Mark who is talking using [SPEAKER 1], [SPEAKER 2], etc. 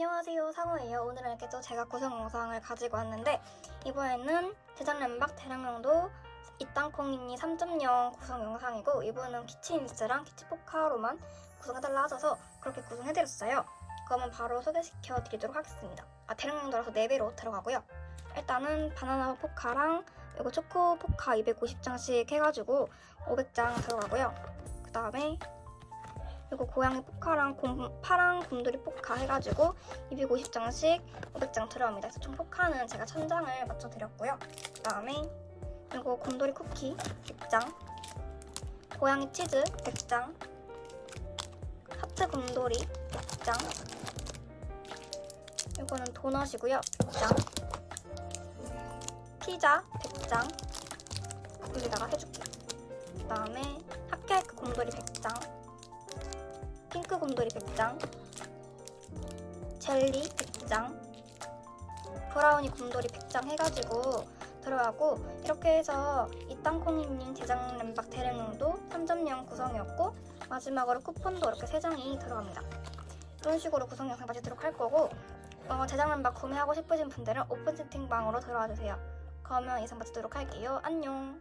[SPEAKER 1] 안녕하세요. 상호예요. 오늘은 이렇게 또 제가 구성 영상을 가지고 왔는데 이번에는 제작렘박 대량령도 이땅콩이니 3.0 구성 영상이고 이번은 키치인스랑 키치포카로만 구성해달라 하셔서 그렇게 구성해드렸어요. 그러면 바로 소개시켜 드리도록 하겠습니다. 아 대량령도라서 4배로 들어가고요. 일단은 바나나 포카랑 이거 초코 포카 250장씩 해가지고 500장 들어가고요. 그 다음에 그리고 고양이 포카랑 곰, 파랑 곰돌이 포카 해가지고 250장씩 500장 들어갑니다. 그래서 총 포카는 제가 1000장을 맞춰드렸고요. 그 다음에 그리고 곰돌이 쿠키 100장 고양이 치즈 100장 하트 곰돌이 100장 이거는 도넛이고요. 100장 피자 100장 여기다가 해줄게요. 그 다음에 핫케이크 곰돌이 100장 핑크 곰돌이 100장 젤리 100장 브라우니 곰돌이 100장 해가지고 들어가고 이렇게 해서 이 땅콩이님 대장 램박 대량용도 3.0 구성이었고 마지막으로 쿠폰도 이렇게 3장이 들어갑니다. 이런 식으로 구성 영상 마치도록 할 거고 어, 대장 램박 구매하고 싶으신 분들은 오픈 채팅방으로 들어와 주세요. 그러면 이상 마치도록 할게요. 안녕